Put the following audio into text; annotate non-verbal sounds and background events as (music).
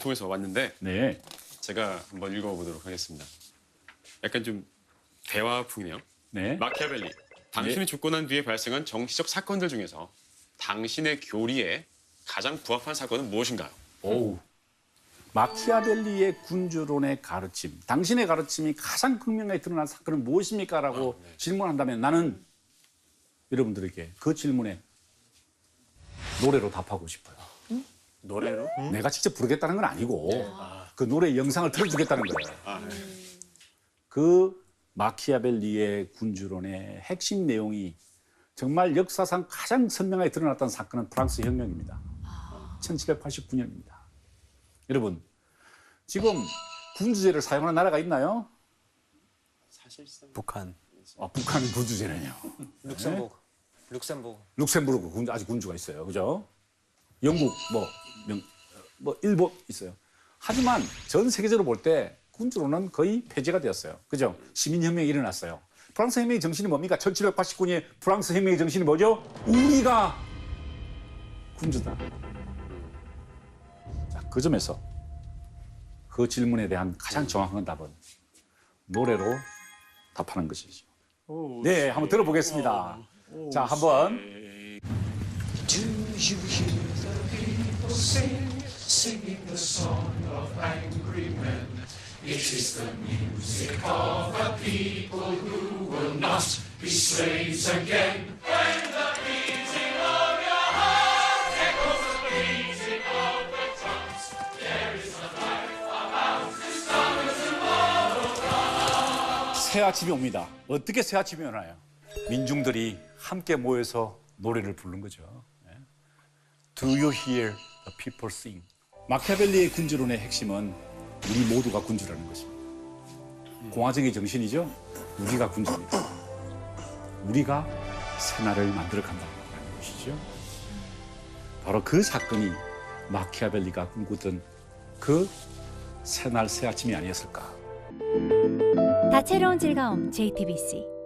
통해서 왔는데 네. 제가 한번 읽어보도록 하겠습니다. 약간 좀 대화풍이네요. 네. 마키아벨리. 당신이 죽고 난 뒤에 발생한 정치적 사건들 중에서 당신의 교리에 가장 부합한 사건은 무엇인가요? 오우. 마키아벨리의 군주론의 가르침, 당신의 가르침이 가장 극명하게 드러난 사건은 무엇입니까? 라고 질문한다면 나는 여러분들에게 그 질문에 노래로 답하고 싶어요. 노래로? 내가 직접 부르겠다는 건 아니고 그 노래 영상을 틀어주겠다는 거예요. 아, 네. 그 마키아벨리의 군주론의 핵심 내용이 정말 역사상 가장 선명하게 드러났던 사건은 프랑스 혁명입니다. 1789년입니다. 여러분, 지금 군주제를 사용하는 나라가 있나요? 사실상 북한, 아, 북한은 군주제네요. (laughs) 룩셈부르크, 룩셈부르크. 룩셈부르크 군주, 아직 군주가 있어요. 그죠? 영국, 뭐, 명, 뭐, 일본 있어요. 하지만 전 세계적으로 볼 때 군주로는 거의 폐지가 되었어요. 그죠? 시민혁명이 일어났어요. 프랑스 혁명의 정신이 뭡니까? 1789년의 프랑스 혁명의 정신이 뭐죠? 우리가 군주다. 자, 그 점에서 그 질문에 대한 가장 정확한 답은 노래로 답하는 것이죠. 네, 한번 들어보겠습니다. 자, 한번. Do you hear the people sing, singing the song of angry men? It is the music of a people who will not be slaves again. When the beating of your heart echoes the beating of the drums, there is a life about to start tomorrow. 새 아침이 옵니다. 어떻게 새 아침이 오나요? 민중들이 함께 모여서 노래를 부르는 거죠. 예. Do you hear the people sing? 마키아벨리의 군주론의 핵심은 우리 모두가 군주라는 것입니다. 공화정의 정신이죠. 우리가 군주입니다. 우리가 새나라를 만들어 간다는 것이죠. 바로 그 사건이 마키아벨리가 꿈꾸던 그 새날 새 아침이 아니었을까. 다채로운 즐거움 JTBC